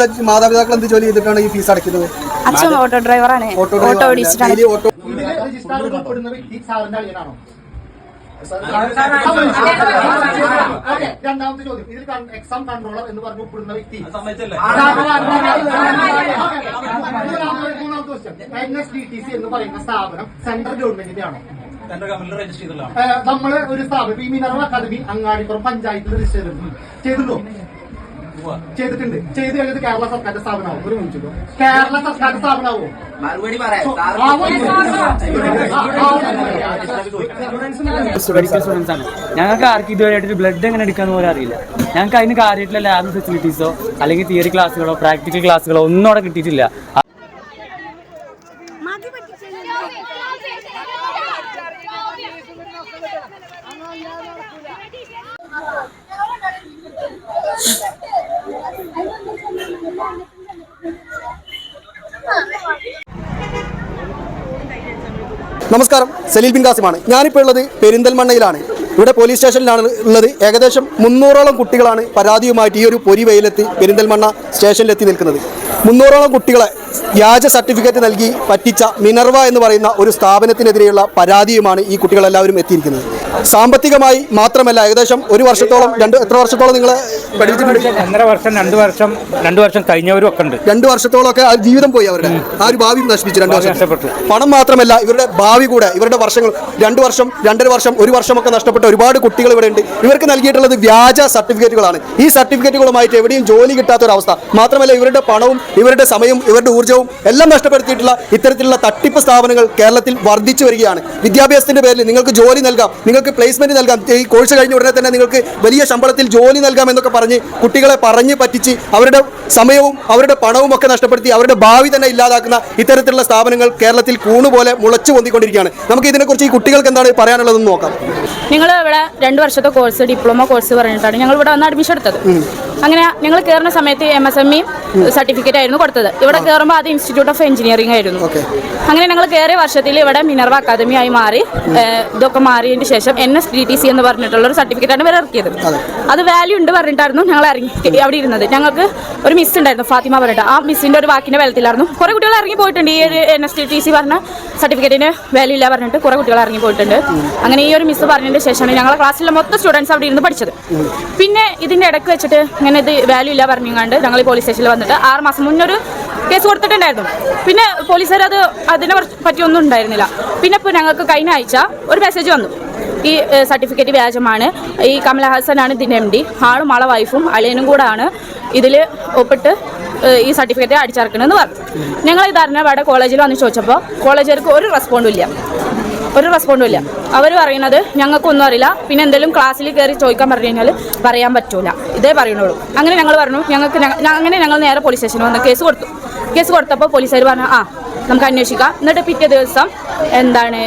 എന്താ മാതാപിതാക്കൾ എന്ത് ജോലി ചെയ്തിട്ടാണ് ഈ ഫീസ് അടയ്ക്കുന്നത് അച്ഛൻ ഓട്ടോ ഡ്രൈവറാണ് ഓട്ടോ ഓടിച്ചിട്ടാണ് ഓട്ടോ രണ്ടാമത്തെ ചോദ്യം ഇതിൽ എക്സാം കൺട്രോളർ എന്ന് പറഞ്ഞു ഉൾപ്പെടുന്ന വ്യക്തി മൂന്നാമത്തെ question N S D T C എന്ന് പറയുന്ന സ്ഥാപനം സെൻട്രൽ ഗവൺമെന്റിന്റെ ആണോ നമ്മൾ ഒരു സ്ഥാപനം ഈ മിനർവ അക്കാദമി അങ്ങാടിപ്പുറം പഞ്ചായത്തിൽ രജിസ്റ്റർ ചെയ്തിട്ടുണ്ട് ചെയ്തിട്ടുണ്ടോ ചെയ്ത് കഴിഞ്ഞത് കേരള സർക്കാരിന്റെ സ്ഥാപനമാവും ഒരു മിനിറ്റ്. കേരള സർക്കാരിന്റെ സ്ഥാപനമാവോ സ്റ്റുഡൻസ് ആണ് ഞങ്ങൾക്ക് ആർക്കും ഇതുവരെയായിട്ട് ബ്ലഡ് എങ്ങനെ എടുക്കാന്ന് പോലും അറിയില്ല ഞങ്ങൾക്ക് അതിന് കാര്യമായിട്ടുള്ള ലാബ് ഫെസിലിറ്റീസോ അല്ലെങ്കിൽ തിയറി ക്ലാസ്സുകളോ പ്രാക്ടിക്കൽ ക്ലാസ്സുകളോ ഒന്നും അവിടെ കിട്ടിയിട്ടില്ല നമസ്കാരം. സലീൽ ബിൻ കാസിമാണ് ഞാനിപ്പോൾ ഉള്ളത് പെരിന്തൽമണ്ണയിലാണ്. ഇവിടെ പോലീസ് സ്റ്റേഷനിലാണ് ഉള്ളത്. ഏകദേശം മുന്നൂറോളം കുട്ടികളാണ് പരാതിയുമായിട്ട് ഈ ഒരു പൊരി വെയിലെത്തി പെരിന്തൽമണ്ണ സ്റ്റേഷനിലെത്തി നിൽക്കുന്നത്. മുന്നൂറോളം കുട്ടികളെ വ്യാജ സർട്ടിഫിക്കറ്റ് നൽകി പറ്റിച്ച മിനർവ എന്ന് പറയുന്ന ഒരു സ്ഥാപനത്തിനെതിരെയുള്ള പരാതിയുമാണ് ഈ കുട്ടികളെല്ലാവരും എത്തിയിരിക്കുന്നത്. സാമ്പത്തികമായി മാത്രമല്ല ഏകദേശം ഒരു വർഷത്തോളം രണ്ട് എത്ര വർഷത്തോളം നിങ്ങൾ ഒന്നര വർഷം രണ്ട് വർഷം രണ്ട് വർഷം കഴിഞ്ഞവരും ഒക്കെ ഉണ്ട്. രണ്ട് വർഷത്തോളമൊക്കെ ആ ജീവിതം പോയി അവരുടെ. ആ ഒരു ഭാവി നശിപ്പിച്ചു രണ്ട് വർഷം. പണം മാത്രമല്ല ഇവരുടെ ഭാവി കൂടെ ഇവരുടെ വർഷങ്ങൾ രണ്ട് വർഷം രണ്ടര വർഷം ഒരു വർഷമൊക്കെ നഷ്ടപ്പെട്ട ഒരുപാട് കുട്ടികൾ ഇവിടെ ഉണ്ട്. ഇവർക്ക് നൽകിയിട്ടുള്ളത് വ്യാജ സർട്ടിഫിക്കറ്റുകളാണ്. ഈ സർട്ടിഫിക്കറ്റുകളുമായിട്ട് എവിടെയും ജോലി കിട്ടാത്ത ഒരു അവസ്ഥ മാത്രമല്ല ഇവരുടെ പണവും ഇവരുടെ സമയവും ഇവരുടെ ഊർജവും എല്ലാം നഷ്ടപ്പെടുത്തിയിട്ടുള്ള ഇത്തരത്തിലുള്ള തട്ടിപ്പ് സ്ഥാപനങ്ങൾ കേരളത്തിൽ വർദ്ധിച്ചു വരികയാണ്. വിദ്യാഭ്യാസത്തിന്റെ പേരിൽ നിങ്ങൾക്ക് ജോലി നൽകാം. നിങ്ങൾക്ക് പ്ലേസ്മെന്റ് നൽകാം. ഈ കോഴ്സ് കഴിഞ്ഞ ഉടനെ തന്നെ നിങ്ങൾക്ക് വലിയ ശമ്പളത്തിൽ ജോലി നൽകാം എന്നൊക്കെ പറഞ്ഞ് കുട്ടികളെ പറഞ്ഞ് പറ്റിച്ച് അവരുടെ സമയവും അവരുടെ പണവും ഒക്കെ നഷ്ടപ്പെടുത്തി അവരുടെ ഭാവി തന്നെ ഇല്ലാതാക്കുന്ന ഇത്തരത്തിലുള്ള സ്ഥാപനങ്ങൾ കേരളത്തിൽ കൂണുപോലെ മുളച്ചു പൊന്തിക്കൊണ്ടിരിക്കുകയാണ്. നമുക്ക് ഇതിനെക്കുറിച്ച് ഈ കുട്ടികൾക്ക് എന്താണ് പറയാനുള്ളതെന്ന് നോക്കാം. നിങ്ങൾ ഇവിടെ രണ്ട് വർഷത്തെ കോഴ്സ് ഡിപ്ലോമ കോഴ്സ് പറഞ്ഞിട്ടാണ് ഞങ്ങൾ ഇവിടെ വന്ന് അഡ്മിഷൻ എടുത്തത്. അങ്ങനെ ഞങ്ങൾ കയറുന്ന സമയത്ത് M S M E certificate ആയിരുന്നു കൊടുത്തത്. ഇവിടെ കയറുമ്പോൾ അത് ഇൻസ്റ്റിറ്റ്യൂട്ട് ഓഫ് എഞ്ചിനീയറിംഗ് ആയിരുന്നു. അങ്ങനെ ഞങ്ങൾ കയറിയ വർഷത്തിൽ ഇവിടെ മിനർവ അക്കാദമി ആയി മാറി ഇതൊക്കെ മാറിയതിന് ശേഷം N S D T C എന്ന് പറഞ്ഞിട്ടുള്ള ഒരു സർട്ടിഫിക്കറ്റാണ് ഇവർ ഇറക്കിയത്. അത്. വാല്യൂ ഉണ്ട് പറഞ്ഞിട്ടായിരുന്നു ഞങ്ങൾ ഇറങ്ങി അവിടെ ഇരുന്നത്. ഞങ്ങൾക്ക് ഒരു മിസ് ഉണ്ടായിരുന്നു ഫാത്തിമ പറഞ്ഞിട്ട്. ആ മിസ്സിന്റെ ഒരു വാക്കിന്റെ ബലത്തിലായിരുന്നു. കുറെ കുട്ടികൾ ഇറങ്ങി പോയിട്ടുണ്ട്. ഈ ഒരു N S D T C പറഞ്ഞ സർട്ടിഫിക്കറ്റിന് വാല്യൂ ഇല്ല പറഞ്ഞിട്ട് കുറെ കുട്ടികൾ ഇറങ്ങി പോയിട്ടുണ്ട്. അങ്ങനെ ഈ ഒരു മിസ് പറഞ്ഞതിന് ശേഷമാണ് ഞങ്ങളെ ക്ലാസ്സിലെ മൊത്തം സ്റ്റുഡൻസ് അവിടെ ഇരുന്ന് പഠിച്ചത്. പിന്നെ ഇതിന്റെ ഇടയ്ക്ക് വെച്ചിട്ട് ഇങ്ങനെ ഇത് വാല്യൂ ഇല്ല പറഞ്ഞുകൊണ്ട് ഞങ്ങൾ പോലീസ് സ്റ്റേഷനിൽ വന്നിട്ട് ആറ് മാസം മുന്നൊരു കേസ് കൊടുത്തിട്ടുണ്ടായിരുന്നു. പിന്നെ പോലീസുകാർ അത് അതിനെ പറ്റിയൊന്നും ഉണ്ടായിരുന്നില്ല. പിന്നെ ഇപ്പോൾ ഞങ്ങൾക്ക് കഴിഞ്ഞ ആഴ്ച ഒരു മെസ്സേജ് വന്നു. ഈ സർട്ടിഫിക്കറ്റ് വ്യാജമാണ്. ഈ കമലഹാസനാണ് ഇതിന്റെ എം ഡി ആളും ആളെ വൈഫും അളിയനും കൂടാണ് ഇതിൽ ഒപ്പിട്ട് ഈ സർട്ടിഫിക്കറ്റ് അടിച്ചിറക്കണമെന്ന് പറഞ്ഞു. ഞങ്ങൾ ഇതറിഞ്ഞ അവിടെ കോളേജിൽ വന്ന് ചോദിച്ചപ്പോൾ കോളേജുകാർക്ക് ഒരു റെസ്പോണ്ടും ഇല്ല. ഒരു റെസ്പോണ്ടും ഇല്ല. അവർ പറയുന്നത് ഞങ്ങൾക്കൊന്നും അറിയില്ല. പിന്നെ എന്തെങ്കിലും ക്ലാസ്സിൽ കയറി ചോദിക്കാൻ പറഞ്ഞു കഴിഞ്ഞാൽ പറയാൻ പറ്റൂല. ഇതേ പറയുന്നുള്ളൂ. അങ്ങനെ ഞങ്ങൾ പറഞ്ഞു ഞങ്ങൾക്ക് ഞങ്ങ- അങ്ങനെ ഞങ്ങൾ നേരെ പോലീസ് സ്റ്റേഷനിൽ വന്ന് കേസ് കൊടുത്തു. കേസ് കൊടുത്തപ്പോൾ പോലീസുകാർ പറഞ്ഞു ആ നമുക്ക് അന്വേഷിക്കാം. എന്നിട്ട് പിറ്റേ ദിവസം എന്താണ്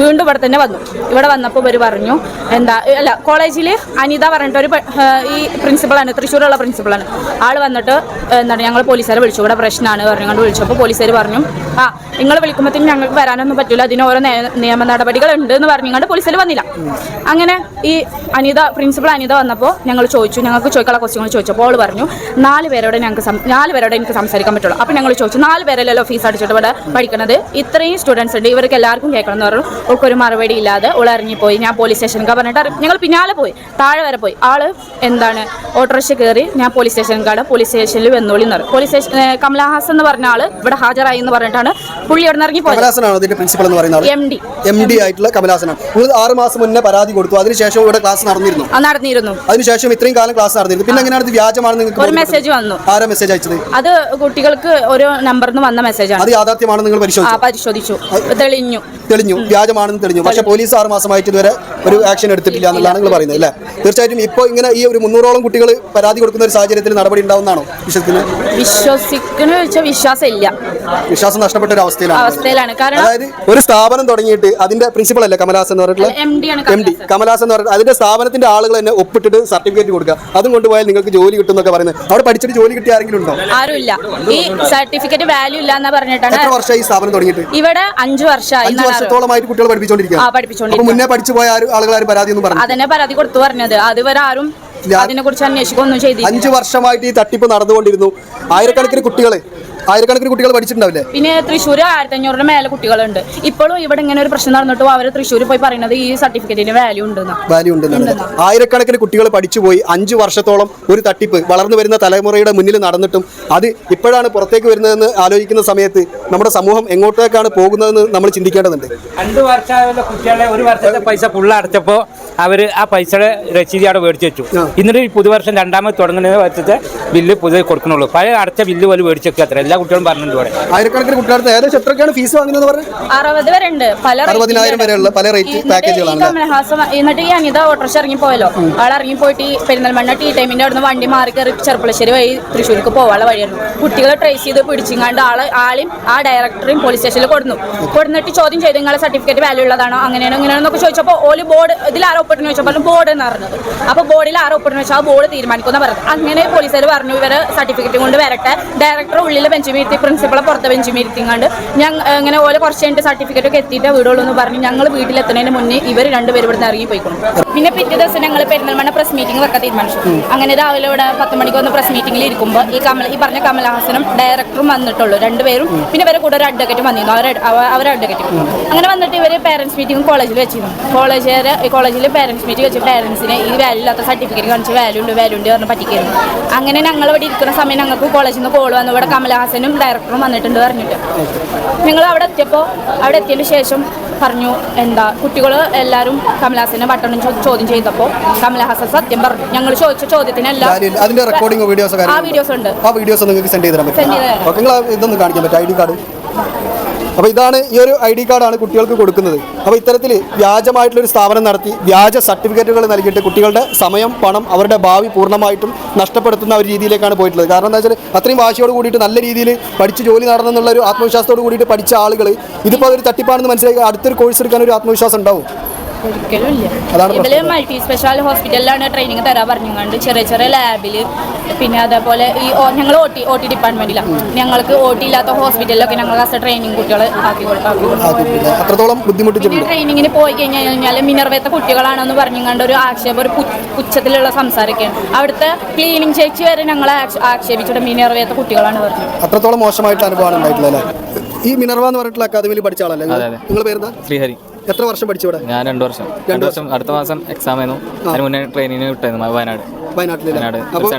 വീണ്ടും ഇവിടെ തന്നെ വന്നു. ഇവിടെ വന്നപ്പോൾ ഇവർ പറഞ്ഞു എന്താ അല്ല കോളേജിൽ അനിത പറഞ്ഞിട്ട് ഒരു ഈ പ്രിൻസിപ്പളാണ് തൃശ്ശൂരുള്ള പ്രിൻസിപ്പളാണ്. ആൾ വന്നിട്ട് എന്താണ് ഞങ്ങൾ പോലീസുകാരെ വിളിച്ചു. ഇവിടെ പ്രശ്നമാണ് പറഞ്ഞുകൊണ്ട് വിളിച്ചപ്പോൾ പോലീസുകാർ പറഞ്ഞു ആ നിങ്ങൾ വിളിക്കുമ്പോഴത്തേക്കും ഞങ്ങൾക്ക് വരാനൊന്നും പറ്റില്ല അതിന് ഓരോ നിയമ നടപടികൾ ഉണ്ട് എന്ന് പറഞ്ഞുകൊണ്ട് പോലീസുകാർ വന്നില്ല. അങ്ങനെ ഈ അനിത പ്രിൻസിപ്പൾ അനിത വന്നപ്പോൾ ഞങ്ങൾ ചോദിച്ചു ഞങ്ങൾക്ക് ചോദിക്കാനുള്ള ക്വസ്റ്റ്യങ്ങൾ ചോദിച്ചപ്പോൾ അവൾ പറഞ്ഞു നാല് പേരോടെ ഞങ്ങൾക്ക് നാല് പേരോടെ എനിക്ക് സംസാരിക്കാൻ പറ്റുള്ളൂ. അപ്പോൾ ഞങ്ങൾ ചോദിച്ചു നാല് പേരല്ലല്ലോ ഫീസ് അടിച്ചിട്ട് ഇവിടെ പഠിക്കണത്. ഇത്രയും സ്റ്റുഡൻസ് ഉണ്ട്. ഇവർക്ക് എല്ലാവർക്കും കേൾക്കണം എന്ന് പറഞ്ഞു. ഒക്കെ ഒരു മറുപടി ഇല്ലാതെ ഓൾ ഇറങ്ങിപ്പോയി ഞാൻ പോലീസ് സ്റ്റേഷനിൽ പറഞ്ഞിട്ട് ഞങ്ങൾ പിന്നാലെ പോയി. താഴെ വരെ പോയി. ആൾ എന്താണ് ഓട്ടോറിക്ഷ കയറി ഞാൻ പോലീസ് സ്റ്റേഷൻ സ്റ്റേഷനിൽ പോലീസ് സ്റ്റേഷനിൽ വെന്നോളി എന്ന് പറഞ്ഞു. പോലീസ് സ്റ്റേഷൻ കമലഹാസൻ എന്ന് പറഞ്ഞ ആൾ ഇവിടെ ഹാജരായി എന്ന് പറഞ്ഞിട്ടാണ് പുള്ളി ഇവിടെ ഇറങ്ങി പോയത് പ്രിൻസിപ്പൽ എന്ന് പറയുന്ന ആൾ എം ഡി എം ഡി ആയിട്ടുള്ള കമലാസനാണ് നിങ്ങൾ ആറ് മാസം മുന്നേ പരാതി കൊടുത്തു. അതിനുശേഷം ഇവിടെ ക്ലാസ് നടന്നിരുന്നു. നടന്നിരുന്നു. അതിനുശേഷം ഇത്രയും കാലം ക്ലാസ് നടന്നിരുന്നു. പിന്നെ എങ്ങനെയാണ് ഇത് വ്യാജമാണെന്ന് നിങ്ങൾക്ക് ഒരു മെസ്സേജ് വന്നു. ആരാ മെസ്സേജ് അയച്ചത്? അത് കുട്ടികൾക്ക് ഒരു നമ്പറിൽ നിന്ന് വന്ന മെസ്സേജാണ് യാഥാർത്ഥ്യമാണെന്ന് നിങ്ങൾ പരിശോധിച്ചു? പരിശോധിച്ചു. തെളിഞ്ഞു. തെളിഞ്ഞു. വ്യാജമാണെന്ന് തെളിഞ്ഞു. പക്ഷേ പോലീസ് ആറ് മാസമായിട്ട് ഇതുവരെ ഒരു ആക്ഷൻ എടുത്തിട്ടില്ല എന്നുള്ളതാണ് നിങ്ങൾ പറയുന്നത് അല്ലേ? തീർച്ചയായിട്ടും ഇപ്പോൾ ഇങ്ങനെ ഈ ഒരു മുന്നൂറോളം കുട്ടികൾ പരാതി കൊടുക്കുന്ന ഒരു സാഹചര്യത്തിൽ നടപടി ഉണ്ടാവുന്നതാണോ വിശ്വസിക്കുന്നത്? വിശ്വസിക്കുന്ന വെച്ചാൽ വിശ്വാസം ഇല്ല വിശ്വാസം നഷ്ടപ്പെട്ട ഒരു അവസ്ഥയിലാണ്. അവസ്ഥയിലാണ്. കാരണം അതായത് ഒരു സ്ഥാപനം തുടങ്ങിയിട്ട് അതിന്റെ പ്രിൻസിപ്പൾ അല്ലേ കമലാസ് എന്ന് പറഞ്ഞിട്ടുള്ള? എം ഡി ആണ് എം ഡി. കമലാസ്. എന്ന് പറഞ്ഞിട്ട് അതിന്റെ സ്ഥാപനത്തിന്റെ ആളുകൾ തന്നെ ഒപ്പിട്ടിട്ട് സർട്ടിഫിക്കറ്റ് കൊടുക്കുക. അതും കൊണ്ടുപോയാൽ നിങ്ങൾക്ക് ജോലി കിട്ടും എന്നൊക്കെ പറയുന്നത്. അവിടെ പഠിച്ചിട്ട് ജോലി കിട്ടിയ ആരെങ്കിലും ഉണ്ടോ? ആരുമില്ല. ഈ സർട്ടിഫിക്കറ്റ് വാല്യൂ ഇല്ല എന്ന് പറഞ്ഞിട്ടാണ് എത്ര വർഷമായി ഈ സ്ഥാപനം തുടങ്ങിയിട്ട്? ഇവിടെ അഞ്ചു വർഷമായി അഞ്ച് വർഷത്തോളമായിട്ട് കുട്ടികൾ പഠിപ്പിച്ചോണ്ടിരിക്കും ആ അപ്പൊ മുന്നേ പഠിച്ചു പോയ ആരും ആളുകൾ ആരും പരാതി ഒന്നും പറഞ്ഞു അതന്നെ പരാതി കൊടുത്തു പറഞ്ഞത്. അതുവരെ ആരും അതിനെ കുറിച്ച് അന്വേഷിക്കുകയൊന്നും ചെയ്തില്ല അഞ്ചു വർഷമായിട്ട് ഈ തട്ടിപ്പ് നടന്നുകൊണ്ടിരുന്നു. ആയിരക്കണക്കിന് കുട്ടികൾ ആയിരക്കണക്കിന് കുട്ടികൾ പഠിച്ചിട്ടുണ്ടാവില്ലേ? പിന്നെ തൃശ്ശൂർ ആയിരത്തി അഞ്ഞൂറിന് മേലെ കുട്ടികളുണ്ട്. ഇപ്പോഴും ഇവിടെ ഇങ്ങനെ ഒരു പ്രശ്നം നടന്നിട്ടും അവർ തൃശ്ശൂർ പോയി പറയുന്നത് ഈ സർട്ടിഫിക്കറ്റിന് വാല്യൂ ഉണ്ടെന്ന്. വാല്യൂ ഉണ്ടെന്നാണ്. ആയിരക്കണക്കിന് കുട്ടികൾ പഠിച്ചുപോയി അഞ്ചു വർഷത്തോളം ഒരു തട്ടിപ്പ് വളർന്നു വരുന്ന തലമുറയുടെ മുന്നിൽ നടന്നിട്ടും അത് ഇപ്പോഴാണ് പുറത്തേക്ക് വരുന്നതെന്ന് ആലോചിക്കുന്ന സമയത്ത് നമ്മുടെ സമൂഹം എങ്ങോട്ടേക്കാണ് പോകുന്നതെന്ന് നമ്മൾ ചിന്തിക്കേണ്ടതുണ്ട്. രണ്ട് വർഷമായുള്ള കുട്ടികളെ ഒരു വർഷത്തെ പൈസ ഫുള്ള് അടച്ചപ്പോൾ അവർ ആ പൈസയുടെ രസീതി അവിടെ മേടിച്ചു വെച്ചു. എന്നിട്ട് ഈ പുതുവർഷം രണ്ടാമത് തുടങ്ങുന്ന വർഷത്തെ ബില്ല് പുതിയ കൊടുക്കണുള്ളൂ. പഴയ അടച്ച ബില്ല് പോലും മേടിച്ചു വെക്കുക അത്ര എല്ലാ കുട്ടികളും പറഞ്ഞിട്ടുണ്ട് ഇവിടെ. ആയിരക്കണക്കിന് കുട്ടികളുടെ ഏകദേശം എത്രയൊക്കെയാണ് ഫീസ് വാങ്ങുന്നത് പറഞ്ഞു? അറുപത് വരെ ഉണ്ട് പല അറുപതിനായിരം വരെയുള്ള പല റേറ്റ് പാക്കേജുകളാണ് എന്നിട്ട് ഈ അനിത ഓട്ടോറിക്ഷ ഇറങ്ങി പോയല്ലോ ആൾ ഇറങ്ങി പോയിട്ട് ഈ പെരിന്തൽമണ്ണ ടീ ടൈമിന്റെ അവിടുന്ന് വണ്ടി മാറി കയറി ചെറുപ്പളശ്ശേരി വഴി തൃശ്ശൂർക്ക് പോകാനുള്ള വഴിയായിരുന്നു. കുട്ടികളെ ട്രേസ് ചെയ്ത് പിടിച്ചിങ്ങാണ്ട് ആൾ ആളെയും ആ ഡയറക്ടറെയും പോലീസ് സ്റ്റേഷനിൽ കൊടുന്നു കൊടുന്നിട്ട് ചോദ്യം ചെയ്തു നിങ്ങളെ സർട്ടിഫിക്കറ്റ് വാല്യൂ ഉള്ളതാണോ? അങ്ങനെയാണോ? ഇങ്ങനെയാണെന്നൊക്കെ ചോദിച്ചപ്പോൾ ഓൽ ബോർഡ് ഇതിൽ ആരോ ഒപ്പിട്ടെന്ന് ചോദിച്ചപ്പോൾ ബോർഡ് എന്ന് പറഞ്ഞത്. അപ്പോൾ ബോർഡിൽ ആരോ ഒപ്പിട്ടെന്ന് വെച്ചാൽ ആ ബോർഡ് തീരുമാനിക്കുന്ന പറഞ്ഞത്. അങ്ങനെ പോലീസുകാർ പറഞ്ഞു ഇവരെ സർട്ടിഫിക്കറ്റ് കൊണ്ട് വരട്ടെ. ഡയറക്ടർ ഉള്ളിൽ ബെഞ്ച് ഇരുത്തി പ്രിൻസിപ്പളെ പുറത്തെ ബെഞ്ച് കണ്ട് ഞങ്ങൾ ഇങ്ങനെ ഓരോ കുറച്ച് കഴിഞ്ഞിട്ട് സർട്ടിഫിക്കറ്റ് ഒക്കെ എത്തിയിട്ട് വീടുള്ളൂ എന്ന് പറഞ്ഞ് ഞങ്ങൾ വീട്ടിലെത്തുന്നതിന് മുന്നേ ഇവർ രണ്ടുപേരും ഇവിടുന്ന് ഇറങ്ങി പോയിക്കണം. പിന്നെ പിറ്റേ ദിവസം ഞങ്ങൾ പെരുന്തൽമണ്ണ പ്രസ് മീറ്റിംഗ് വെക്കാൻ തീരുമാനിച്ചു. അങ്ങനെ രാവിലെ ഇവിടെ പത്ത് മണിക്ക് വന്ന് പ്രസ് മീറ്റിംഗിൽ ഇരിക്കുമ്പോൾ ഈ കമൽ ഈ പറഞ്ഞ കമലഹാസനും ഡയറക്ടറും വന്നിട്ടുള്ളൂ രണ്ടുപേരും പിന്നെ ഇവരെ കൂടെ ഒരു അഡ്വക്കേറ്റ് വന്നിരുന്നു. അവർ അവർ അഡ്വക്കേറ്റ് അങ്ങനെ വന്നിട്ട് ഇവർ പേരൻസ് മീറ്റിംഗ് കോളേജിൽ വെച്ചിരുന്നു. കോളേജുകാർ കോളേജിൽ പേരൻസ് മീറ്റിംഗ് വെച്ച് പേരൻസിനെ ഈ വാല്യൂ ഇല്ലാത്ത സർട്ടിഫിക്കറ്റ് കാണിച്ച് വാല്യൂ ഉണ്ട് വാല്യൂ ഉണ്ട് പറഞ്ഞ് പറ്റിക്കുന്നു അങ്ങനെ ഞങ്ങൾ ഇവിടെ ഇരിക്കുന്ന സമയം ഞങ്ങൾക്ക് കോളേജിൽ നിന്ന് കോൾ വന്നു. ഇവിടെ കമലഹാസനും ഡയറക്ടറും വന്നിട്ടുണ്ട് പറഞ്ഞിട്ട്. ഞങ്ങൾ അവിടെ എത്തിയപ്പോൾ അവിടെ എത്തിയതിന് ശേഷം പറഞ്ഞു എന്താ കുട്ടികൾ എല്ലാവരും കമലഹാസനെ ബട്ടണും ചോ- ചോദ്യം ചെയ്തപ്പോൾ കമലഹാസൻ സത്യം പറഞ്ഞു. ഞങ്ങൾ ചോദിച്ച ചോദ്യത്തിനെല്ലാം എല്ലാം അതിന്റെ റെക്കോർഡിംഗ് വീഡിയോസ് ആ വീഡിയോസ് ഉണ്ട്. ആ വീഡിയോസ് നിങ്ങൾക്ക് സെൻഡ് ചെയ്ത് തരാൻ നിങ്ങൾ ഇതൊന്ന് കാണിക്കാൻ പറ്റും ഐ ഡി കാർഡ്? അപ്പോൾ ഇതാണ് ഈ ഒരു ഐ ഡി കാർഡാണ് കുട്ടികൾക്ക് കൊടുക്കുന്നത്. അപ്പോൾ ഇത്തരത്തിൽ വ്യാജമായിട്ടുള്ള ഒരു സ്ഥാപനം നടത്തി വ്യാജ സർട്ടിഫിക്കറ്റുകൾ നൽകിയിട്ട് കുട്ടികളുടെ സമയം പണം അവരുടെ ഭാവി പൂർണമായിട്ടും നഷ്ടപ്പെടുത്തുന്ന ഒരു രീതിയിലേക്കാണ് പോയിട്ടുള്ളത്. കാരണം എന്താ വെച്ചാൽ അത്രയും വാശിയോട് കൂടിയിട്ട് നല്ല രീതിയിൽ പഠിച്ച് ജോലി നടന്നെന്നുള്ള ഒരു ആത്മവിശ്വാസത്തോട് കൂടിയിട്ട് പഠിച്ച ആളുകൾ ഇതിപ്പോൾ അതൊരു തട്ടിപ്പാണെന്ന് മനസ്സിലാക്കി അടുത്തൊരു കോഴ്സ് എടുക്കാൻ ഒരു ആത്മവിശ്വാസം ഉണ്ടാവും. ഒരിക്കലും ഇല്ല. ഇതിൽ മൾട്ടി സ്പെഷ്യാലിറ്റി ഹോസ്പിറ്റലിലാണ് ട്രെയിനിങ് തരാൻ പറഞ്ഞുകൊണ്ട് ചെറിയ ചെറിയ ലാബിൽ പിന്നെ അതേപോലെ ഈ ഞങ്ങൾ ഒ ടി ഒ ടി ഡിപ്പാർട്ട്മെന്റിലാണ് ഞങ്ങൾക്ക് ഒ ടി ഇല്ലാത്ത ഹോസ്പിറ്റലിലൊക്കെ ഞങ്ങൾ ആസ് ട്രെയിനിങ് കുട്ടികൾ ആക്കി അത്രത്തോളം ബുദ്ധിമുട്ടിച്ചിട്ടുണ്ട്. ട്രെയിനിങ്ങിന് പോയി കഴിഞ്ഞു കഴിഞ്ഞാൽ മിനർവേത്ത കുട്ടികളാണെന്ന് പറഞ്ഞുകൊണ്ട് ഒരു ആക്ഷേപം ഒരു പുച്ഛത്തിലുള്ള സംസാരമൊക്കെയാണ്. അവിടുത്തെ ക്ലീനിങ് ചേച്ചി വരെ ഞങ്ങളെ ആക്ഷ- ആക്ഷേപിച്ചിട്ട് മിനർവേത്ത കുട്ടികളാണ് പറഞ്ഞത്. അത്രത്തോളം മോശമായിട്ട് അനുഭവമാണ് ഉണ്ടായിട്ടുള്ളത് ഈ മിനർവ എന്ന് പറഞ്ഞിട്ടുള്ള അക്കാദമിയിൽ പഠിച്ച ആളല്ലേ? നിങ്ങൾ? പേരുന്ന ശ്രീഹരി. എത്ര വർഷം പഠിച്ചു ഇവിടെ ഞാൻ രണ്ട് വർഷം. രണ്ട് വർഷം. അടുത്ത മാസം എക്സാം ആയിരുന്നു. അതിന് മുന്നേ ട്രെയിനിങ്ങിന് വിട്ടായിരുന്നു വയനാട്. വയനാട്ടിലെ വയനാട് ഒരു അപ്പോൾ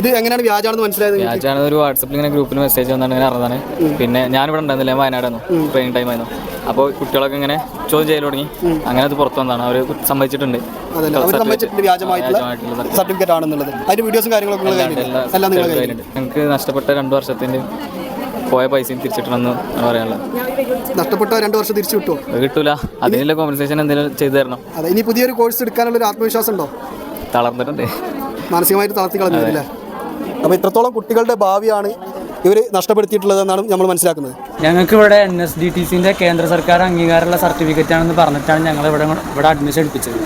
ഇത് എങ്ങനെയാണ് വ്യാജാണെന്ന് മനസ്സിലായത് നിങ്ങൾക്ക്? വ്യാജാണ് ഒരു വാട്സപ്പിൽ ഇങ്ങനെ ഗ്രൂപ്പിൽ മെസ്സേജ് വന്നാണ് ഇങ്ങനെ അറിഞ്ഞതാണ്. പിന്നെ ഇവിടെ ഉണ്ടായിരുന്നില്ല ഞാൻ വയനാടായിരുന്നു. ട്രെയിനിങ് ടൈം ആയിരുന്നു. അപ്പോൾ കുട്ടികളൊക്കെ ഇങ്ങനെ ചോദ്യം ചെയ്യൽ തുടങ്ങി. അങ്ങനെ അത് പുറത്തു വന്നതാണ്. അവർ സമ്മതിച്ചിട്ടുണ്ട്. സർട്ടിഫിക്കറ്റ്. ആണെന്നുള്ളത്. അതിന്റെ വീഡിയോസും കാര്യങ്ങളൊക്കെ നിങ്ങൾ എല്ലാം നിങ്ങൾ കയ്യിലുണ്ട് കയ്യിലുണ്ട്. ഞങ്ങൾക്ക് നഷ്ടപ്പെട്ട രണ്ട് വർഷത്തിന്റെ പോയ പൈസയും തിരിച്ചിട്ടണമെന്ന് പറയാനുള്ളത്. നഷ്ടപ്പെട്ട രണ്ട് വർഷം തിരിച്ചു കിട്ടുമോ കിട്ടൂല. അതിനുള്ള കോമ്പൻസേഷൻ എന്തെങ്കിലും ചെയ്തു തരണം അതെ ഇനി പുതിയൊരു കോഴ്സ് എടുക്കാനുള്ള ഒരു ആത്മവിശ്വാസം ഉണ്ടോ? തളർന്നിട്ടുണ്ട്. മാനസികമായിട്ട് തളർത്തി കളഞ്ഞില്ല അപ്പോൾ ഇത്രത്തോളം കുട്ടികളുടെ ഭാവിയാണ് ഇവർ നഷ്ടപ്പെടുത്തിയിട്ടുള്ളതെന്നാണ് നമ്മൾ മനസ്സിലാക്കുന്നത്. ഞങ്ങൾക്ക് ഇവിടെ എൻ എസ് ഡി ടി സിന്റെ കേന്ദ്ര സർക്കാർ അംഗീകാരമുള്ള സർട്ടിഫിക്കറ്റ് ആണെന്ന് പറഞ്ഞിട്ടാണ് ഞങ്ങൾ ഇവിടെ ഇവിടെ അഡ്മിഷൻ എടുപ്പിച്ചത്.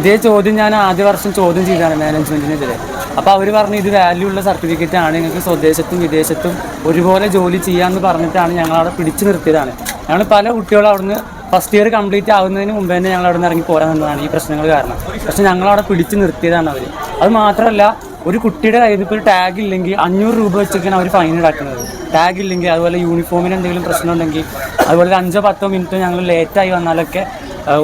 ഇതേ ചോദ്യം ഞാൻ ആദ്യ വർഷം ചോദ്യം ചെയ്താണ് മാനേജ്മെന്റിനെതിരെ അപ്പോൾ അവർ പറഞ്ഞു ഇത് വാല്യൂ ഉള്ള സർട്ടിഫിക്കറ്റ് ആണ്. നിങ്ങൾക്ക് സ്വദേശത്തും വിദേശത്തും ഒരുപോലെ ജോലി ചെയ്യാമെന്ന് പറഞ്ഞിട്ടാണ് ഞങ്ങൾ അവിടെ പിടിച്ചു നിർത്തിയതാണ്. ഞങ്ങൾ പല കുട്ടികളും അവിടുന്ന് ഫസ്റ്റ് ഇയർ കംപ്ലീറ്റ് ആവുന്നതിന് മുമ്പ് തന്നെ ഞങ്ങൾ അവിടെ നിന്ന് ഇറങ്ങി പോരാൻ നിന്നതാണ് ഈ പ്രശ്നങ്ങൾ കാരണം. പക്ഷെ ഞങ്ങൾ അവിടെ പിടിച്ചു നിർത്തിയതാണ് അവർ അത് മാത്രമല്ല ഒരു കുട്ടിയുടെ കയ്യിൽ ഇപ്പോൾ ടാഗ് ഇല്ലെങ്കിൽ അഞ്ഞൂറ് രൂപ വെച്ചൊക്കെയാണ് അവർ ഫൈൻ ഈടാക്കുന്നത് ടാഗ് ഇല്ലെങ്കിൽ അതുപോലെ യൂണിഫോമിന് എന്തെങ്കിലും പ്രശ്നം ഉണ്ടെങ്കിൽ അതുപോലെ ഒരു അഞ്ചോ പത്തോ മിനിറ്റോ ഞങ്ങൾ ലേറ്റായി വന്നാലൊക്കെ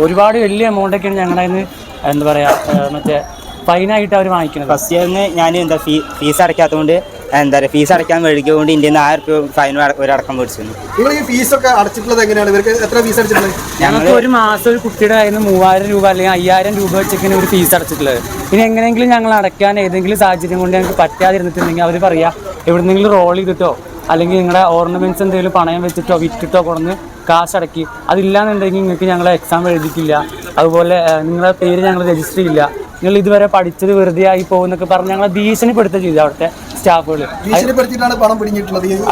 ഒരുപാട് വലിയ എമൗണ്ടൊക്കെയാണ് നിന്ന് എന്താ പറയുക മറ്റേ ഫൈനായിട്ട് അവർ വാങ്ങിക്കുന്നത്? ഫസ്റ്റ് ഇയറിന് ഞാൻ എന്താ ഫീ ഫീസ് അടയ്ക്കാത്തതുകൊണ്ട് എന്താ പറയുക ഫീസ് അടയ്ക്കാൻ വൈകിയതുകൊണ്ട് ഇന്ത്യയിൽ നിന്ന് ആയിരം രൂപ ഫൈൻ ഒരടക്കം മേടിച്ചിരുന്നു. നിങ്ങൾ ഈ ഫീസൊക്കെ അടച്ചിട്ടുള്ളത് എങ്ങനെയാണ്? ഇവർക്ക് എത്ര ഫീസ് അടച്ചിട്ടുള്ളത്? ഞങ്ങൾക്ക് ഒരു മാസം ഒരു കുട്ടിയുടെ കയ്യിൽ നിന്ന് മൂവായിരം രൂപ അല്ലെങ്കിൽ അയ്യായിരം രൂപ വെച്ചൊക്കെയാണ് ഒരു ഫീസ് അടച്ചിട്ടുള്ളത്. ഇനി എങ്ങനെയെങ്കിലും ഞങ്ങൾ അടയ്ക്കാൻ ഏതെങ്കിലും സാഹചര്യം കൊണ്ട് ഞങ്ങൾക്ക് പറ്റാതിരുന്നിട്ടുണ്ടെങ്കിൽ അവർ പറയാ എവിടെന്നെങ്കിലും റോൾ ചെയ്തിട്ടോ? അല്ലെങ്കിൽ നിങ്ങളുടെ ഓർണമെന്റ്സ് എന്തെങ്കിലും പണയം വെച്ചിട്ടോ വിറ്റിട്ടോ കൊടുന്ന് കാശ് അടക്കി. അതില്ലാന്നുണ്ടെങ്കിൽ നിങ്ങൾക്ക് ഞങ്ങളെ എക്സാം എഴുതിക്കില്ല അതുപോലെ നിങ്ങളുടെ പേര് ഞങ്ങൾ രജിസ്റ്റർ ചെയ്യില്ല. നിങ്ങൾ ഇതുവരെ പഠിച്ചത് വെറുതെ ആയി പോകുന്നൊക്കെ പറഞ്ഞ് ഞങ്ങളെ ഭീഷണിപ്പെടുത്തുക ചെയ്തു അവിടുത്തെ സ്റ്റാഫുകൾ.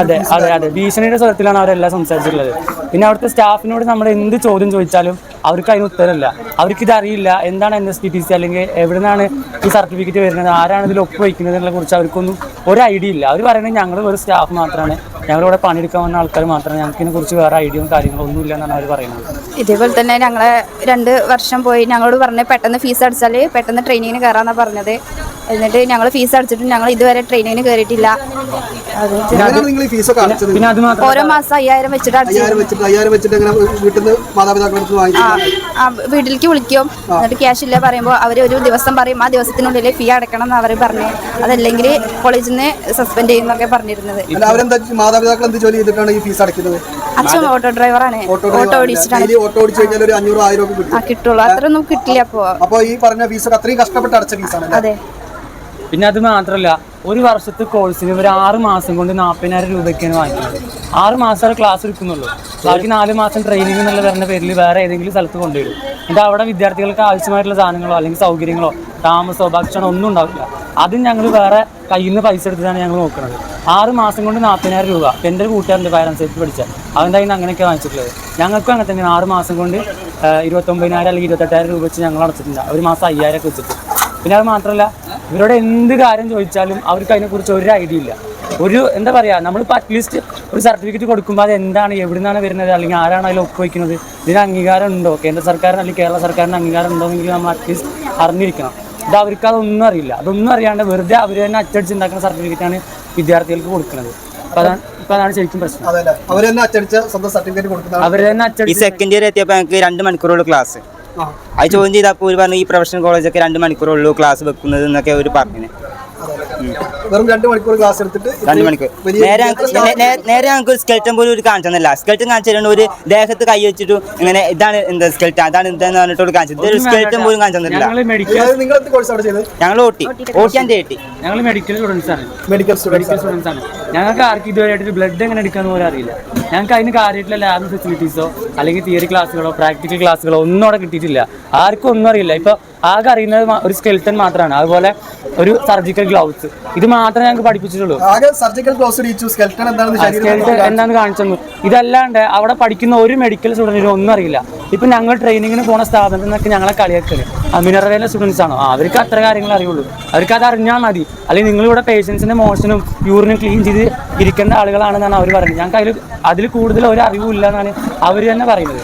അതെ അതെ അതെ. ഭീഷണിയുടെ സ്വരത്തിലാണ് അവരെല്ലാം സംസാരിച്ചിട്ടുള്ളത്. പിന്നെ അവിടുത്തെ സ്റ്റാഫിനോട് നമ്മൾ എന്ത് ചോദ്യം ചോദിച്ചാലും അവർക്ക് അതിന് ഉത്തരമില്ല. അവർക്ക് ഇത് അറിയില്ല. എന്താണ് N S T T C അല്ലെങ്കിൽ എവിടെ നിന്നാണ് ഈ സർട്ടിഫിക്കറ്റ് വരുന്നത്? ആരാണ് ഇതിൽ ഒപ്പ് വയ്ക്കുന്നതിനെ കുറിച്ച് അവർക്കൊന്നും ഒരു ഐഡിയ ഇല്ല. അവർ പറയുന്നത് ഞങ്ങൾ ഒരു സ്റ്റാഫ് മാത്രമാണ്. ഞങ്ങളിവിടെ പണിയെടുക്കാൻ വന്ന ആൾക്കാർ മാത്രമാണ്. ഞങ്ങൾക്ക് ഇതിനെ കുറിച്ച് വേറെ ഐഡിയയും കാര്യങ്ങളും ഒന്നും ഇല്ല എന്നാണ് അവർ പറയുന്നത്. ഇതേപോലെ തന്നെ ഞങ്ങളെ രണ്ട് വർഷം പോയി ഞങ്ങളോട് പറഞ്ഞ് പെട്ടെന്ന് ഫീസ് അടിച്ചാൽ പെട്ടെന്ന് ട്രെയിനിങ്ങിന് കയറാന്നാണ് പറഞ്ഞത്. എന്നിട്ട് ഞങ്ങൾ ഫീസ് അടിച്ചിട്ടും ഞങ്ങൾ ഇതുവരെ ട്രെയിനിങ്ങിന് കയറിയിട്ടില്ല ഓരോ മാസം അയ്യായിരം വെച്ചിട്ട് അടിച്ചു വീട്ടിലേക്ക് വിളിക്കും. എന്നിട്ട് ക്യാഷ് ഇല്ല പറയുമ്പോൾ അവർ ഒരു ദിവസം പറയും ആ ദിവസത്തിനുള്ളിൽ ഫീ അടക്കണം എന്ന് അവർ പറഞ്ഞു. അതല്ലെങ്കിൽ കോളേജിൽ നിന്ന് സസ്പെൻഡ് ചെയ്യുന്നൊക്കെ പറഞ്ഞിരുന്നത്. മാതാപിതാക്കൾ എന്ത് ജോലി ചെയ്തിട്ടാണ് ഈ ഫീസ് അടയ്ക്കുന്നത്? അച്ഛൻ ഓട്ടോ ഡ്രൈവറാണ് ഓട്ടോ ഓടിച്ചിട്ടാണ് ഓട്ടോ ഓടിച്ചു കഴിഞ്ഞാൽ ഒരു അഞ്ഞൂറ് ആയിരം ഒക്കെ കിട്ടും. ആ കിട്ടുള്ളൂ. അത്രയൊന്നും കിട്ടില്ല അപ്പോ അപ്പോൾ ഈ പറഞ്ഞ ഫീസ് അത്രയും കഷ്ടപ്പെട്ട് അടച്ച ഫീസാണ് അതെ. പിന്നെ അത് മാത്രമല്ല ഒരു വർഷത്തെ കോഴ്സിന് ഒരു ആറ് മാസം കൊണ്ട് നാൽപ്പതിനായിരം രൂപയ്ക്കാണ് വാങ്ങിക്കുന്നത് ആറ് മാസം ക്ലാസ് എടുക്കുന്നുള്ളൂ. ബാക്കി നാല് മാസം ട്രെയിനിങ് എന്നുള്ള പറഞ്ഞ പേരിൽ വേറെ ഏതെങ്കിലും സ്ഥലത്ത് കൊണ്ടുവരും. എന്നിട്ട് അവിടെ വിദ്യാർത്ഥികൾക്ക് ആവശ്യമായിട്ടുള്ള സാധനങ്ങളോ അല്ലെങ്കിൽ സൗകര്യങ്ങളോ താമസമോ ഭക്ഷണമോ ഒന്നും ഉണ്ടാവില്ല. അതും ഞങ്ങൾ വേറെ കയ്യിൽ നിന്ന് പൈസ എടുത്തിട്ടാണ് ഞങ്ങൾ നോക്കുന്നത്. ആറ് മാസം കൊണ്ട് നാൽപ്പതിനായിരം രൂപ. എന്റെ കൂട്ടുകാരന്റെ സേഫ്റ്റി പഠിച്ച അവന്റെ നിന്ന് അങ്ങനെയൊക്കെ വാങ്ങിച്ചിട്ടുള്ളത്. ഞങ്ങൾക്കും അങ്ങനെ തന്നെ ആറ് മാസം കൊണ്ട് ഇരുപത്തൊമ്പതിനായിരം അല്ലെങ്കിൽ ഇരുപത്തെട്ടായിരം രൂപ വെച്ച് ഞങ്ങൾ അടച്ചിട്ടുണ്ട്. ഒരു മാസം അയ്യായിരം ഒക്കെ വെച്ചിട്ട്. പിന്നെ അത് മാത്രമല്ല ഇവരോട് എന്ത് കാര്യം ചോദിച്ചാലും അവർക്ക് അതിനെക്കുറിച്ച് ഒരു ഐഡിയ ഇല്ല. ഒരു എന്താ പറയുക നമ്മളിപ്പോൾ അറ്റ്ലീസ്റ്റ് ഒരു സർട്ടിഫിക്കറ്റ് കൊടുക്കുമ്പോൾ അത് എന്താണ് എവിടുന്നാണ് നിന്നാണ് വരുന്നത് അല്ലെങ്കിൽ ആരാണ് അതിൽ ഒപ്പുവയ്ക്കുന്നത് ഇതിന് അംഗീകാരം ഉണ്ടോ? കേന്ദ്ര സർക്കാരിന് അല്ലെങ്കിൽ കേരള സർക്കാരിന് അംഗീകാരം ഉണ്ടോ നമ്മൾ അറ്റ്ലീസ്റ്റ് അറിഞ്ഞിരിക്കണം. ഇത് അവർക്ക് അതൊന്നും അറിയില്ല. അതൊന്നും അറിയാണ്ട് വെറുതെ അവർ തന്നെ അച്ചടിച്ചുണ്ടാക്കുന്ന സർട്ടിഫിക്കറ്റാണ് വിദ്യാർത്ഥികൾക്ക് കൊടുക്കുന്നത്. അപ്പോൾ അതാണ് ശരിക്കും പ്രശ്നം. അതല്ലേ അവർ തന്നെ അച്ചടിച്ച സ്വന്തം സർട്ടിഫിക്കറ്റ് കൊടുക്കുന്നത് അവർ തന്നെ അച്ചടിച്ച് സെക്കൻഡ് ഇയർ എത്തിയപ്പോൾ ഞങ്ങൾക്ക് രണ്ട് മണിക്കൂറുള്ള ക്ലാസ്. അത് ചോദ്യം ചെയ്തപ്പോൾ ഒരു പറഞ്ഞു ഈ പ്രൊഫഷണൽ കോളേജൊക്കെ രണ്ട് മണിക്കൂറുള്ളൂ ക്ലാസ് വെക്കുന്നത് എന്നൊക്കെ അവർ പറഞ്ഞു വെറും രണ്ട് മണിക്കൂർ ക്ലാസ് എടുത്തിട്ട് രണ്ട് മണിക്കൂർ. വലിയ നേരെ ഞങ്ങൾക്ക് ഒരു സ്കെൽറ്റൻ പോലും ഒരു കാണിച്ചു തന്നില്ല. സ്കെൽറ്റൻ കാണിച്ചു തരുന്ന ഒരു ദേഹത്ത് കൈ വെച്ചിട്ട് ഇങ്ങനെ ഇതാണ് എന്താ സ്കെൽറ്റ് അതാണ് എന്താന്ന് പറഞ്ഞിട്ട് കാണിച്ചത് ഒരു സ്കെൽറ്റം പോലും കാണിച്ചു തന്നില്ല ഞങ്ങൾ മെഡിക്കൽ നിങ്ങൾ എന്ത് കോഴ്സ് അവിടെ ചെയ്തത്? ഞങ്ങൾ ഓട്ടി ഓട്ടി ആൻഡ് ഏട്ടി ഞങ്ങൾ മെഡിക്കൽ സ്റ്റുഡൻസ് ആണ്. മെഡിക്കൽ സ്റ്റുഡൻസ് മെഡിക്കൽ സ്റ്റുഡൻസ് ആണ്. ഞങ്ങൾക്ക് ആർക്കും ഇതുവരെയായിട്ട് ബ്ലഡ് എങ്ങനെ എടുക്കാന്ന് പോലും അറിയില്ല. ഞങ്ങൾക്ക് അതിന് കാര്യമായിട്ടുള്ള ലാബ് ഫെസിലിറ്റീസോ അല്ലെങ്കിൽ തിയറി ക്ലാസ്സുകളോ പ്രാക്ടിക്കൽ ക്ലാസ്സുകളോ ഒന്നും അവിടെ കിട്ടിയിട്ടില്ല. ആർക്കും ഒന്നും അറിയില്ല. ഇപ്പൊ ആകെ അറിയുന്നത് ഒരു സ്കെൽട്ടൺ മാത്രമാണ് അതുപോലെ ഒരു സർജിക്കൽ ഗ്ലൗസ് ഇത് മാത്രമേ ഞങ്ങൾക്ക് പഠിപ്പിച്ചിട്ടുള്ളൂ. സർജിക്കൽ സ്കെൽട്ടൺ എന്താണെന്ന് സ്കെൽറ്റൻ ശരീരത്തിൽ എന്താണെന്ന് കാണിച്ചു ഇതല്ലാണ്ട് അവിടെ പഠിക്കുന്ന ഒരു മെഡിക്കൽ സ്റ്റുഡന്റിനും ഒന്നും അറിയില്ല. ഇപ്പൊ ഞങ്ങൾ ട്രെയിനിങ്ങിന് പോണ സ്ഥാപനത്തിൽ നിന്നൊക്കെ ഞങ്ങളെ കളിയാക്കൽ. മിനറവേലെ സ്റ്റുഡൻസ് ആണോ? അവർക്ക് അത്ര കാര്യങ്ങൾ അറിയുള്ളൂ. അവർക്ക് അത് അറിഞ്ഞാൽ മതി. അല്ലെങ്കിൽ നിങ്ങളിവിടെ പേഷ്യൻസിന്റെ മോഷനും യൂറിനും ക്ലീൻ ചെയ്ത് ഇരിക്കേണ്ട ആളുകളാണെന്നാണ് അവർ പറയുന്നത്. ഞങ്ങൾക്ക് അതിൽ അതിൽ കൂടുതൽ ഒരു അറിവില്ല എന്നാണ് അവർ തന്നെ പറയുന്നത്.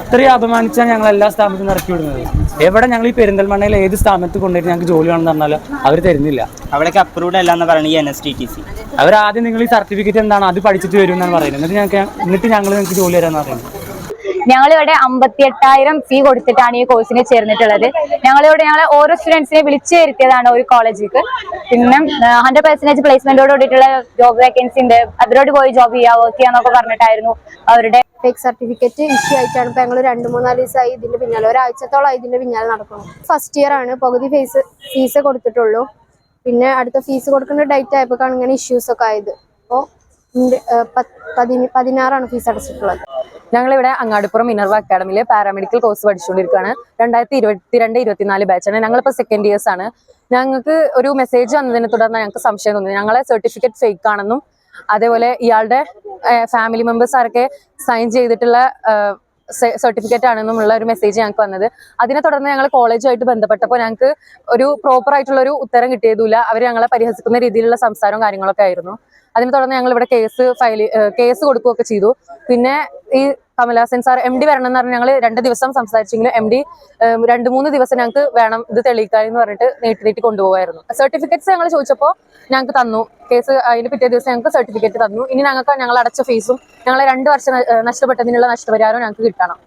അത്രയും അപമാനിച്ചാണ് ഞങ്ങൾ എല്ലാ സ്ഥാപനത്തിൽ നിന്ന് ഇറക്കി വിടുന്നത്. എവിടെ ഞങ്ങൾ ഈ പെരിന്തൽമണ്ണയിൽ ഏത് സ്ഥാപനത്തിൽ കൊണ്ടുവരും ഞങ്ങൾക്ക് ജോലി വേണമെന്ന് പറഞ്ഞാലും അവർ തരുന്നില്ല. അവിടേക്ക് അപ്രൂവ്ഡ് അല്ല എന്ന് പറയുന്നത് ഈ N S T T C അവർ ആദ്യം നിങ്ങൾ ഈ സർട്ടിഫിക്കറ്റ് എന്താണ് അത് പഠിച്ചിട്ട് വരും എന്നാണ് പറയുന്നത്. എന്നിട്ട് ഞങ്ങൾക്ക് എന്നിട്ട് ഞങ്ങൾ നിങ്ങൾക്ക് ജോലി തരാമെന്ന് പറയുന്നത്. ഞങ്ങളിവിടെ അമ്പത്തി എട്ടായിരം ഫീ കൊടുത്തിട്ടാണ് ഈ കോഴ്സിന് ചേർന്നിട്ടുള്ളത്. ഞങ്ങളിവിടെ ഞങ്ങളെ ഓരോ സ്റ്റുഡൻസിനെ വിളിച്ചു വരുത്തിയതാണ് ഒരു കോളേജിലേക്ക് പിന്നെ ഹൺഡ്രഡ് പെർസെന്റേജ് പ്ലേസ്മെന്റോട് കൂടിയിട്ടുള്ള ജോബ് വേക്കൻസി ഉണ്ട്. അതിലോട്ട് പോയി ജോബ് ചെയ്യാം വർക്ക് ചെയ്യാന്നൊക്കെ പറഞ്ഞിട്ടായിരുന്നു അവരുടെ ഫേക്ക് സർട്ടിഫിക്കറ്റ് ഇഷ്യൂ ആയിട്ടാണ് ഇപ്പൊ ഞങ്ങൾ രണ്ട് മൂന്നാൽ ദിവസമായി ഇതിന്റെ പിന്നാലെ. ഒരാഴ്ചത്തോളം ഇതിന്റെ പിന്നാലെ നടക്കുന്നു. ഫസ്റ്റ് ഇയർ ആണ്. പകുതി ഫീസ് ഫീസ് കൊടുത്തിട്ടുള്ളൂ. പിന്നെ അടുത്ത ഫീസ് കൊടുക്കേണ്ട ഡേറ്റ് ആയപ്പോഴാണ് ഇങ്ങനെ ഇഷ്യൂസ് ഒക്കെ ആയത്. അപ്പോൾ പതിനാറാണ് ഫീസ് അടച്ചിട്ടുള്ളത്. ഞങ്ങളിവിടെ അങ്ങാടിപ്പുറം മിനർവ അക്കാഡമിയിലെ പാരാമെഡിക്കൽ കോഴ്സ് പഠിച്ചുകൊണ്ടിരിക്കുകയാണ്. രണ്ടായിരത്തി ഇരുപത്തിരണ്ട് ഇരുപത്തിനാല് ബാച്ചാണ് ഞങ്ങളിപ്പോൾ സെക്കൻഡ് ഇയേഴ്സ് ആണ്. ഞങ്ങൾക്ക് ഒരു മെസ്സേജ് വന്നതിനെ തുടർന്ന് ഞങ്ങൾക്ക് സംശയം തോന്നി ഞങ്ങളെ സർട്ടിഫിക്കറ്റ് ഫേക്ക് ആണെന്നും അതേപോലെ ഇയാളുടെ ഫാമിലി മെമ്പേഴ്സ് ആരൊക്കെ സൈൻ ചെയ്തിട്ടുള്ള സർട്ടിഫിക്കറ്റ് ആണെന്നുള്ള ഒരു മെസ്സേജ് ഞങ്ങൾക്ക് വന്നത്. അതിനെ തുടർന്ന് ഞങ്ങൾ കോളേജുമായിട്ട് ബന്ധപ്പെട്ടപ്പോൾ ഞങ്ങൾക്ക് ഒരു പ്രോപ്പർ ആയിട്ടുള്ള ഒരു ഉത്തരം കിട്ടിയതുമില്ല. അവർ ഞങ്ങളെ പരിഹസിക്കുന്ന രീതിയിലുള്ള സംസാരവും കാര്യങ്ങളൊക്കെ ആയിരുന്നു. അതിനെ തുടർന്ന് ഞങ്ങൾ ഇവിടെ കേസ് ഫയൽ കേസ് കൊടുക്കുകയൊക്കെ ചെയ്തു. പിന്നെ ഈ കമലഹാസൻ സാർ എം ഡി വരണം എന്ന് പറഞ്ഞ് ഞങ്ങൾ രണ്ട് ദിവസം സംസാരിച്ചെങ്കിലും എം ഡി രണ്ട് മൂന്ന് ദിവസം ഞങ്ങൾക്ക് വേണം ഇത് തെളിയിക്കാൻ എന്ന് പറഞ്ഞിട്ട് നീട്ടി നീട്ടി കൊണ്ടുപോകായിരുന്നു. സർട്ടിഫിക്കറ്റ്സ് ഞങ്ങൾ ചോദിച്ചപ്പോൾ ഞങ്ങൾക്ക് തന്നു. കേസ് അതിന് പിറ്റേ ദിവസം ഞങ്ങൾക്ക് സർട്ടിഫിക്കറ്റ് തന്നു. ഇനി ഞങ്ങൾക്ക് ഞങ്ങൾ അടച്ച ഫീസും ഞങ്ങളെ രണ്ട് വർഷം നഷ്ടപ്പെട്ടതിനുള്ള നഷ്ടപരിഹാരവും ഞങ്ങൾക്ക് കിട്ടണം.